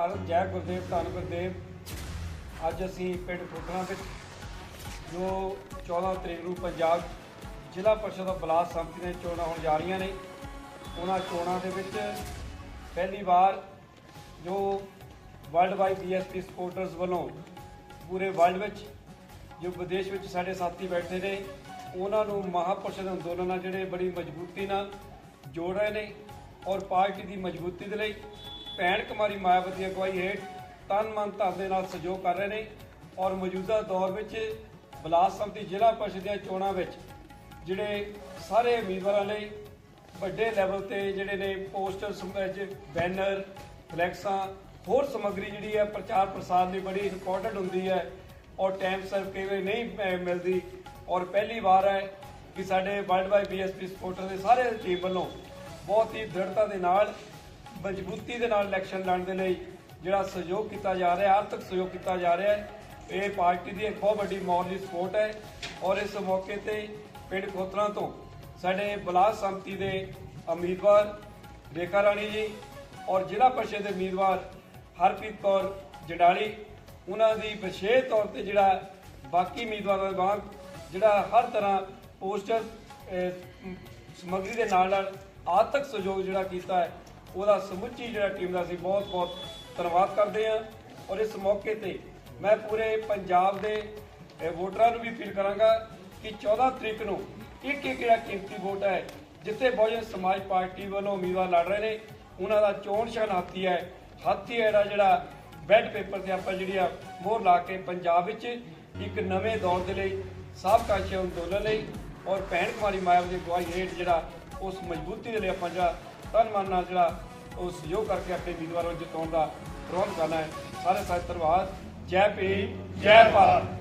ਨਮਸਕਾਰ ਜੈ ਗੁਰਦੇਵ, ਧੰਨ ਗੁਰਦੇਵ। ਅੱਜ ਅਸੀਂ ਪਿੰਡ ਖੋਖਰਾਂ ਵਿੱਚ ਜੋ 14 ਤਰੀਕ ਨੂੰ ਪੰਜਾਬ ਜ਼ਿਲ੍ਹਾ ਪਰਿਸ਼ਦ ਦਾ ਬਲਾਕ ਸੰਮਤੀ ਦੀਆਂ ਚੋਣਾਂ ਹੋਣ ਜਾ ਰਹੀਆਂ ਨੇ, ਉਹਨਾਂ ਚੋਣਾਂ ਦੇ ਵਿੱਚ ਪਹਿਲੀ ਵਾਰ ਜੋ ਵਰਲਡ ਵਾਈਡ ਬੀਐਸਪੀ ਸਪੋਰਟਰਸ ਵੱਲੋਂ ਪੂਰੇ ਵਰਲਡ ਵਿੱਚ ਜੋ ਵਿਦੇਸ਼ ਵਿੱਚ ਸਾਡੇ ਸਾਥੀ ਬੈਠੇ ਨੇ, ਉਹਨਾਂ ਨੂੰ ਮਹਾਪਰਿਸ਼ਦ ਅੰਦੋਲਨ ਨਾਲ ਜਿਹੜੇ ਬੜੀ ਮਜ਼ਬੂਤੀ ਨਾਲ ਜੋੜ ਰਹੇ ਨੇ ਔਰ ਪਾਰਟੀ ਦੀ ਮਜ਼ਬੂਤੀ ਦੇ ਲਈ ਭੈਣ ਕੁਮਾਰੀ ਮਾਇਆਵਤੀ ਦੀ ਅਗਵਾਈ ਹੇਠ ਤਨ ਮਨ ਧਨ ਦੇ ਨਾਲ ਸਹਿਯੋਗ ਕਰ ਰਹੇ ਨੇ ਔਰ ਮੌਜੂਦਾ ਦੌਰ ਵਿੱਚ ਬਲਾਕ ਸੰਮਤੀ ਜ਼ਿਲ੍ਹਾ ਪਰਿਸ਼ਦ ਦੀਆਂ ਚੋਣਾਂ ਵਿੱਚ ਜਿਹੜੇ ਸਾਰੇ ਉਮੀਦਵਾਰਾਂ ਲਈ ਵੱਡੇ ਲੈਵਲ ਤੇ ਜਿਹੜੇ ਨੇ ਪੋਸਟਰ ਸਮਝ ਬੈਨਰ ਫਲੈਕਸਾਂ ਹੋਰ ਸਮੱਗਰੀ ਜਿਹੜੀ ਹੈ, ਪ੍ਰਚਾਰ ਪ੍ਰਸਾਰ ਲਈ ਬੜੀ ਇੰਪੋਰਟੈਂਟ ਹੁੰਦੀ ਹੈ ਔਰ ਟਾਈਮ ਸਿਰ ਕਈ ਵਾਰੀ ਨਹੀਂ ਮਿਲਦੀ ਔਰ ਪਹਿਲੀ ਵਾਰ ਹੈ ਕਿ ਸਾਡੇ ਵਰਲਡ ਵਾਈਡ ਬੀਐਸਪੀ ਸਪੋਰਟਰ ਦੇ ਸਾਰੇ ਟੀਮ ਵੱਲੋਂ ਬਹੁਤ ਹੀ ਦ੍ਰਿੜਤਾ ਦੇ ਨਾਲ ਮਜ਼ਬੂਤੀ ਦੇ ਨਾਲ ਇਲੈਕਸ਼ਨ ਲੜਨ ਦੇ ਲਈ ਜਿਹੜਾ ਸਹਿਯੋਗ ਕੀਤਾ ਜਾ ਰਿਹਾ ਆਰਥਿਕ ਸਹਿਯੋਗ ਕੀਤਾ ਜਾ ਰਿਹਾ ਹੈ ਇਹ ਪਾਰਟੀ ਦੀ ਇੱਕ ਬਹੁਤ ਵੱਡੀ ਮੌਲੀ ਸਪੋਰਟ ਹੈ ਔਰ ਇਸ ਮੌਕੇ ਤੇ ਪਿੰਡ ਖੋਤਰਾ ਤੋਂ ਸਾਡੇ ਬਲਾਕ ਸੰਮਤੀ ਦੇ ਉਮੀਦਵਾਰ ਰੇਖਾ ਰਾਣੀ ਜੀ ਔਰ ਜ਼ਿਲ੍ਹਾ ਪਰਿਸ਼ਦ ਦੇ ਉਮੀਦਵਾਰ ਹਰਪ੍ਰੀਤ ਕੌਰ ਜਡਾਲੀ ਉਹਨਾਂ ਦੀ ਵਿਸ਼ੇਸ਼ ਤੌਰ ਤੇ ਜਿਹੜਾ ਬਾਕੀ ਉਮੀਦਵਾਰਾਂ ਦੇ ਵਾਂਗ ਜਿਹੜਾ ਹਰ ਤਰ੍ਹਾਂ ਪੋਸਟਰ ਅਹ, ਸਮੱਗਰੀ ਦੇ ਨਾਲ ਨਾਲ ਆਰਥਿਕ ਸਹਿਯੋਗ ਜਿਹੜਾ ਕੀਤਾ ਹੈ ਉਹਦਾ ਸਮੁੱਚੀ ਜਿਹੜਾ ਟੀਮ ਦਾ ਅਸੀਂ ਬਹੁਤ ਬਹੁਤ ਧੰਨਵਾਦ ਕਰਦੇ ਹਾਂ ਔਰ ਇਸ ਮੌਕੇ ਤੇ ਮੈਂ ਪੂਰੇ ਪੰਜਾਬ ਦੇ ਵੋਟਰਾਂ ਨੂੰ ਵੀ ਅਪੀਲ ਕਰਾਂਗਾ ਕਿ 14 ਤਰੀਕ ਨੂੰ ਇੱਕ ਇੱਕ ਜਿਹੜਾ ਕੀਮਤੀ ਵੋਟ ਹੈ, ਜਿੱਥੇ ਬਹੁਜਨ ਸਮਾਜ ਪਾਰਟੀ ਵੱਲੋਂ ਉਮੀਦਵਾਰ ਲੜ ਰਹੇ ਨੇ, ਉਹਨਾਂ ਦਾ ਚੋਣ ਨਿਸ਼ਾਨ ਹਾਥੀ ਹੈ ਹਾਥੀ ਹੈ ਜਿਹੜਾ ਬੈਡ ਪੇਪਰ ਤੇ ਆਪਾਂ ਜਿਹੜੀ ਆ ਮੋਹਰ ਲਾ ਕੇ ਪੰਜਾਬ ਵਿੱਚ ਇੱਕ ਨਵੇਂ ਦੌਰ ਦੇ ਲਈ, ਸਾਬਕਾ ਸ਼ੇ ਅੰਦੋਲਨ ਲਈ ਔਰ ਭੈਣ ਕੁਮਾਰੀ ਮਾਇਆ ਦੀ ਅਗਵਾਈ ਹੇਠ ਜਿਹੜਾ ਉਸ ਮਜ਼ਬੂਤੀ ਦੇ ਲਈ ਆਪਾਂ ਜਿਹੜਾ ਤਨ ਮਨ ਨਾਲ ਜਿਹੜਾ ਉਹ ਸਹਿਯੋਗ ਕਰਕੇ ਆਪਣੇ ਉਮੀਦਵਾਰਾਂ ਨੂੰ ਜਿਤਾਉਣ ਦਾ ਪ੍ਰਬੰਧ ਕਰਨਾ ਹੈ। ਸਾਰੇ ਸਾਰੇ ਧੰਨਵਾਦ। ਜੈ ਭੀਮ, ਜੈ ਭਾਰਤ।